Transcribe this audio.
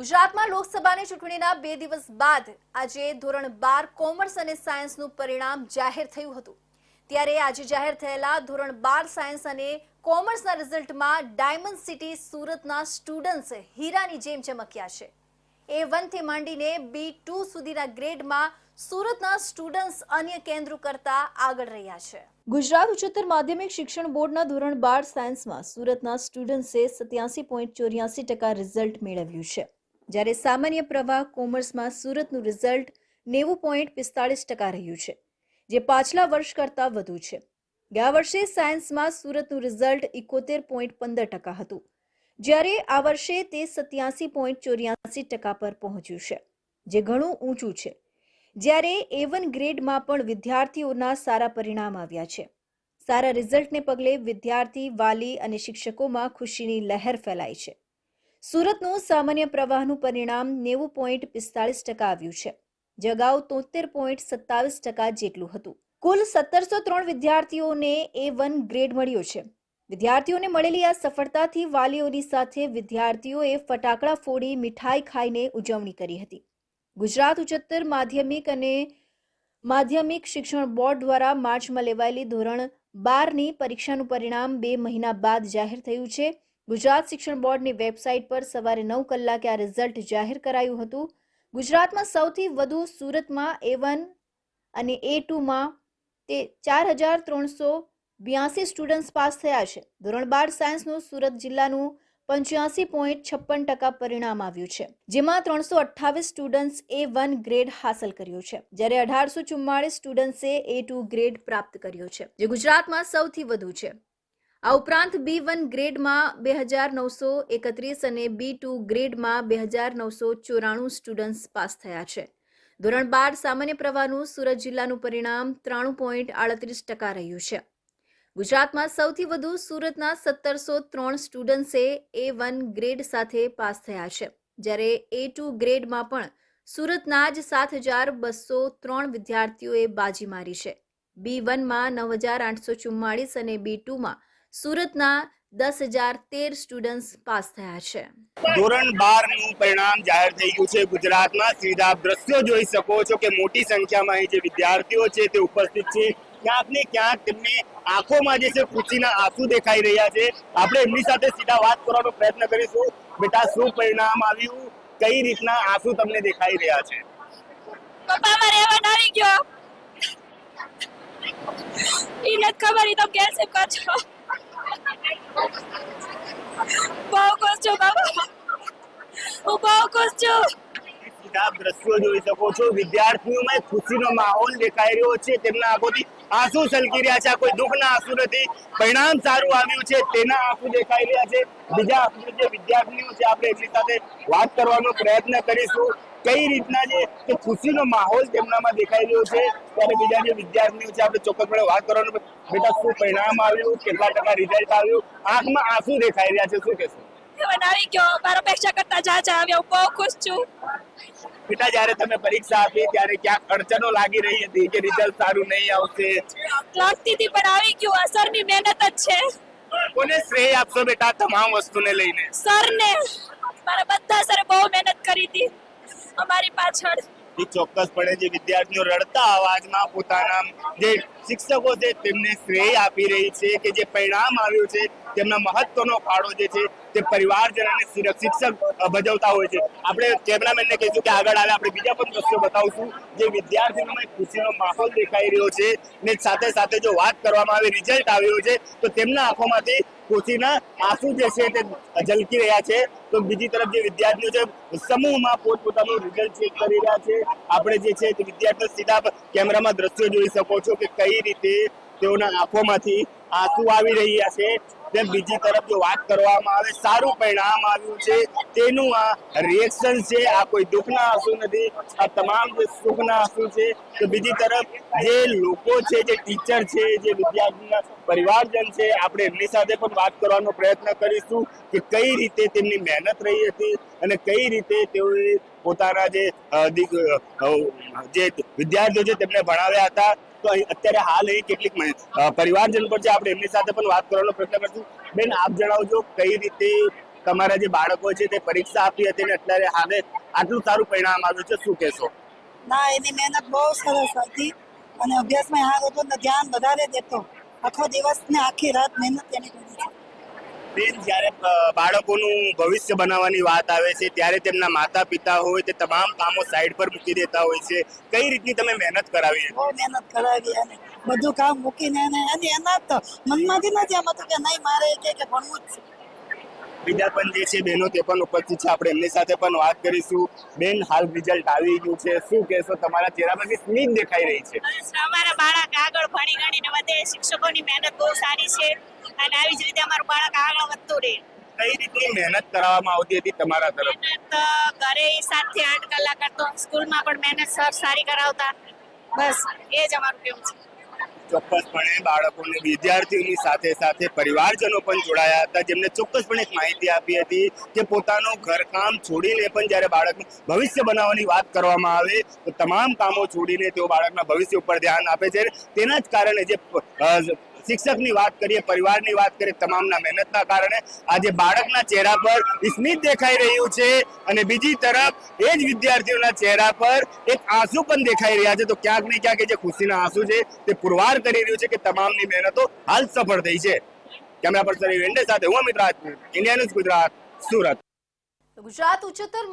ગુજરાતમાં લોકસભાની ચૂંટણીના બે દિવસ બાદ આજે ધોરણ બાર કોમર્સ અને સાયન્સનું પરિણામ જાહેર થયું હતું. ત્યારે આજે જાહેર થયેલા ધોરણ બાર સાયન્સ અને કોમર્સના રિઝલ્ટમાં ડાયમંડ સિટી સુરતના સ્ટુડન્ટ્સ હીરાની જેમ ચમક્યા છે. એ વનથી માંડીને બી ટુ સુધીના ગ્રેડમાં સુરતના સ્ટુડન્ટ્સ અન્ય કેન્દ્રો કરતા આગળ રહ્યા છે. ગુજરાત ઉચ્ચતર માધ્યમિક શિક્ષણ બોર્ડના ધોરણ બાર સાયન્સમાં સુરતના સ્ટુડન્ટ્સે સત્યાસી પોઈન્ટ ચોર્યાસી ટકા રિઝલ્ટ મેળવ્યું છે. જ્યારે સામાન્ય પ્રવાહ કોમર્સમાં સુરતનું રિઝલ્ટ નેવું પોઈન્ટ પિસ્તાળીસ ટકા રહ્યું છે, જે પાછલા વર્ષ કરતાં વધુ છે. ગયા વર્ષે સાયન્સમાં સુરતનું રિઝલ્ટ ઇકોતેર પોઈન્ટ પંદર ટકા હતું, જ્યારે આ વર્ષે તે સત્યાસી પોઈન્ટ ચોર્યાસી ટકા પર પહોંચ્યું છે, જે ઘણું ઊંચું છે. જ્યારે એ વન ગ્રેડમાં પણ વિદ્યાર્થીઓના સારા પરિણામ આવ્યા છે. સારા રિઝલ્ટને પગલે વિદ્યાર્થી વાલી અને શિક્ષકોમાં ખુશીની લહેર ફેલાઈ છે. સુરતનું સામાન્ય પ્રવાહનું પરિણામ નેવું પોઈન્ટ પિસ્તાળીસ ટકા આવ્યું છે. જે અગાઉ તોતેર પોઈન્ટ સત્તાવીસ ટકા જેટલું હતું. કુલ સત્તરસો ત્રણ વિદ્યાર્થીઓને એ વન ગ્રેડ મળ્યો છે. વિદ્યાર્થીઓને મળેલી આ સફળતાથી વાલીઓની સાથે વિદ્યાર્થીઓએ ફટાકડા ફોડી મીઠાઈ ખાઈને ઉજવણી કરી હતી. ગુજરાત ઉચ્ચતર માધ્યમિક અને માધ્યમિક શિક્ષણ બોર્ડ દ્વારા માર્ચમાં લેવાયેલી ધોરણ બારની પરીક્ષાનું પરિણામ બે મહિના બાદ જાહેર થયું છે. ગુજરાત શિક્ષણ બોર્ડની વેબસાઇટ પર સવારે નવ કલાકે આ રિઝલ્ટ જાહેર કરાયું હતું. ગુજરાતમાં સૌથી વધુ સુરતમાં એ વન અને એ ટુમાં તે ચાર હજાર ત્રણસો બ્યાસી સ્ટુડન્ટ્સ પાસ થયા છે. ધોરણ બાર સાયન્સનું સુરત જિલ્લાનું પંચ્યાસી પોઈન્ટ છપ્પન ટકા પરિણામ આવ્યું છે, જેમાં ત્રણસો અઠ્ઠાવીસ સ્ટુડન્ટ્સ એ વન ગ્રેડ હાંસલ કર્યો છે. જ્યારે અઢારસો ચુમ્માળીસ સ્ટુડન્ટ્સે એ ટુ ગ્રેડ પ્રાપ્ત કર્યો છે, જે ગુજરાતમાં સૌથી વધુ છે. આ ઉપરાંત બી વન ગ્રેડમાં બે હજાર નવસો એકત્રીસ અને બી ટુ ગ્રેડમાં બે હજાર નવસો ચોરાણું સ્ટુડન્ટ્સ પાસ થયા છે. ધોરણ બાર સામાન્ય પ્રવાહનું સુરત જિલ્લાનું પરિણામ ત્રાણું પોઈન્ટ આડત્રીસ ટકા રહ્યું છે. ગુજરાતમાં સૌથી વધુ સુરતના સત્તરસો ત્રણ સ્ટુડન્ટ્સે એ વન ગ્રેડ સાથે પાસ થયા છે. જ્યારે એ ટુ ગ્રેડમાં પણ સુરતના જ સાત હજાર બસો ત્રણ વિદ્યાર્થીઓએ બાજી મારી છે. બી વનમાં નવ હજાર આઠસો ચુમ્માળીસ અને બી ટુમાં સુરતના દસ હજાર તેર સ્ટુડન્ટ્સ પાસ થયા છે. ધોરણ બારનું પરિણામ જાહેર થઈ ગયું છે ગુજરાતમાં. સીધા દ્રશ્યો જોઈ શકો છો કે મોટી સંખ્યામાં અહીં જે વિદ્યાર્થીઓ છે તે ઉપસ્થિત છે. ક્યાંક ને ક્યાંક તેમની આંખોમાં જે છે ખુશીના આંસુ દેખાઈ રહ્યા છે. આપણે એમની સાથે સીધા વાત કરવાનો પ્રયત્ન કરીશું. બેટા શું પરિણામ આવ્યું? કઈ રીતના આંસુ તમને દેખાઈ રહ્યા છે? પપ્પા મારે એવન આવી ગયો. ઈ નથી ખબર ઈ તો કેસે કરજો બહુ ખુશ છું બાબા હું બહુ ખુશ છું સીધા દ્રશ્યો જોઈ શકો છો. વિદ્યાર્થીઓમાં ખુશીનો માહોલ દેખાઈ રહ્યો છે. તેમના આંખોથી આંસુ છલકી રહ્યા છે. આ કોઈ દુઃખના આંસુ નથી. પરિણામ સારું આવ્યું છે. તેના આંસુ દેખાઈ રહ્યા છે. બીજા આપણે જે વિદ્યાર્થીઓ છે, આપણે એમની સાથે વાત કરવાનો પ્રયત્ન કરીશું. કઈ રીતના જે ખુશીનો માહોલ તેમનામાં દેખાઈ રહ્યો છે? ત્યારે બીજા જે વિદ્યાર્થીઓ છે, આપણે ચોક્કસપણે વાત કરવાનું બેટા શું પરિણામ આવ્યું? કેટલા ટકા રિઝલ્ટ આવ્યું? આંખમાં આંસુ દેખાઈ રહ્યા છે. શું કહેશો? બનાવી ગયો. મારા અપેક્ષા કરતા જા જા. આવ્યો બહુ ખુશ છું. બેટા જ્યારે તમે પરીક્ષા આપી ત્યારે ક્યાંક અડચણો લાગી રહી હતી કે રિઝલ્ટ સારું નહીં આવશે. લાગતી હતી પણ આવી ગયું. આ સરની મહેનત જ છે. કોને શ્રેય આપશો બેટા તમામ વસ્તુને લઈને? સરને. મારા બધા સર બહુ મહેનત કરી હતી. અમારી પાછળ. એ ચોક્કસપણે જે વિદ્યાર્થીઓ રડતા અવાજમાં પોતાના જે શિક્ષકો છે તેમને શ્રેય આપી રહી છે કે જે પરિણામ આવ્યું છે, તેમના મહત્વનો ફાળો જે છે તે પરિવારજન અને શિક્ષક ભજવતા હોય છે. આપણે કેમેરામેનને કહીશું કે આગળ આવે આપણે બીજા પણ દ્રશ્યો બતાવશું. જે વિદ્યાર્થીઓમાં ખુશીનો માહોલ દેખાઈ રહ્યો છે ને સાથે સાથે જો વાત કરવામાં આવે રિઝલ્ટ આવ્યો છે, તો તેમના આંખોમાંથી ખુશીના આંસુ જે છે તે ઝલકી રહ્યા છે. તો બીજી તરફ જે વિદ્યાર્થીઓ છે, સમૂહમાં પોતપોતાનું રિઝલ્ટ ચેક કરી રહ્યા છે. આપણે જે છે તે વિદ્યાર્થીઓ સીધા કેમેરામાં દ્રશ્યો જોઈ શકો છો કે કઈ રીતે તેઓના આંખોમાંથી આંસુ આવી રહ્યા છે. તેમ બીજી તરફ જો વાત કરવામાં આવે, સારું પરિણામ આવ્યું છે. તેનું આ રિએક્શન છે. આ કોઈ દુઃખના આંસુ નથી. આ તમામ જે સુખના આંસુ છે. તો બીજી તરફ જે લોકો છે, જે ટીચર છે, જે વિદ્યાર્થીના પરિવારજન છે, આપણે એમની સાથે પણ વાત કરવાનો પ્રયત્ન કરીશું કે કઈ રીતે તેમની મહેનત રહી હતી અને કઈ રીતે તેઓએ પોતાના જે જે વિદ્યાર્થીઓ છે, તેમને ભણાવ્યા હતા. તો અત્યારે હાલ અહીં કેટલીક પરિવારજન પર છે. આપણે એમની સાથે પણ વાત કરવાનો પ્રયત્ન કરશું. બેન આપ જણાવજો કઈ રીતે તમારા જે બાળકો છે તે પરીક્ષા આપી હતી ને અત્યારે હાલે આટલું સારું પરિણામ આવ્યું છે શું કહેશો? ના એની મહેનત બહુ સરસ હતી અને અભ્યાસમાં હાર હતો ને ધ્યાન વધારે દેતો. આખો દિવસ ને આખી રાત મહેનત એને કરી છે. બેન જ્યારે બાળકોનું ભવિષ્ય બનાવવાની વાત આવે છે ત્યારે તેમના માતા પિતા હોય તે તમામ કામો સાઈડ પર મૂકી દેતા હોય છે. કઈ રીતની તમે મહેનત કરાવી? બહુ મહેનત કરાવી અને બધું કામ મૂકીને એને અને એના જ મનમાંથી નથી આમ હતું કે નહીં મારે કે કે ભણવું જ છે. બીજા પણ જે છે બહેનો તે પણ ઉપસ્થિત છે. આપણે એમની સાથે પણ વાત કરીશું. બેન હાલ રિઝલ્ટ આવી ગયું છે. શું કહેશો? તમારા ચહેરા પર સ્મિત દેખાઈ રહી છે. અમારા બાળક આગળ ભણી ગણીને વધે. શિક્ષકોની મહેનત બહુ સારી છે અને આવી જ રીતે અમારું બાળક આગળ વધતું રહે. કઈ રીતની મહેનત કરાવવામાં આવતી હતી તમારા તરફ? મહેનત ઘરે સાતથી આઠ કલાક કરતો. સ્કૂલમાં પણ મહેનત સર સારી કરાવતા. બસ એ જ અમારું કેવું છે. ચોક્કસપણે બાળકોને, વિદ્યાર્થીઓની સાથે સાથે પરિવારજનો પણ જોડાયા હતા, જેમને ચોક્કસપણે એક માહિતી આપી હતી કે પોતાનું ઘરકામ છોડીને પણ જ્યારે બાળકનું ભવિષ્ય બનાવવાની વાત કરવામાં આવે, તો તમામ કામો છોડીને તેઓ બાળકના ભવિષ્ય ઉપર ધ્યાન આપે છે. તેના જ કારણે જે શિક્ષકની વાત કરીએ, પરિવારની વાત કરીએ, તમામના મહેનતના કારણે આજે બાળકના ચહેરા પર સ્મિત દેખાઈ રહ્યું છે અને બીજી તરફ એ જ વિદ્યાર્થીઓના ચહેરા પર એક આંસુ પણ દેખાઈ રહ્યા છે. તો ક્યાંક ને ક્યાંક જે ખુશીના આંસુ છે તે પુરવાર કરી રહ્યું છે કે તમામની મહેનતો હાલ સફળ થઈ છે. કેમેરા પર્સન વેન્ડે સાથે હું અમિત રાજ ઇન્ડિયા ન્યૂઝ ગુજરાત, સુરત. ગુજરાત ઉચ્ચતર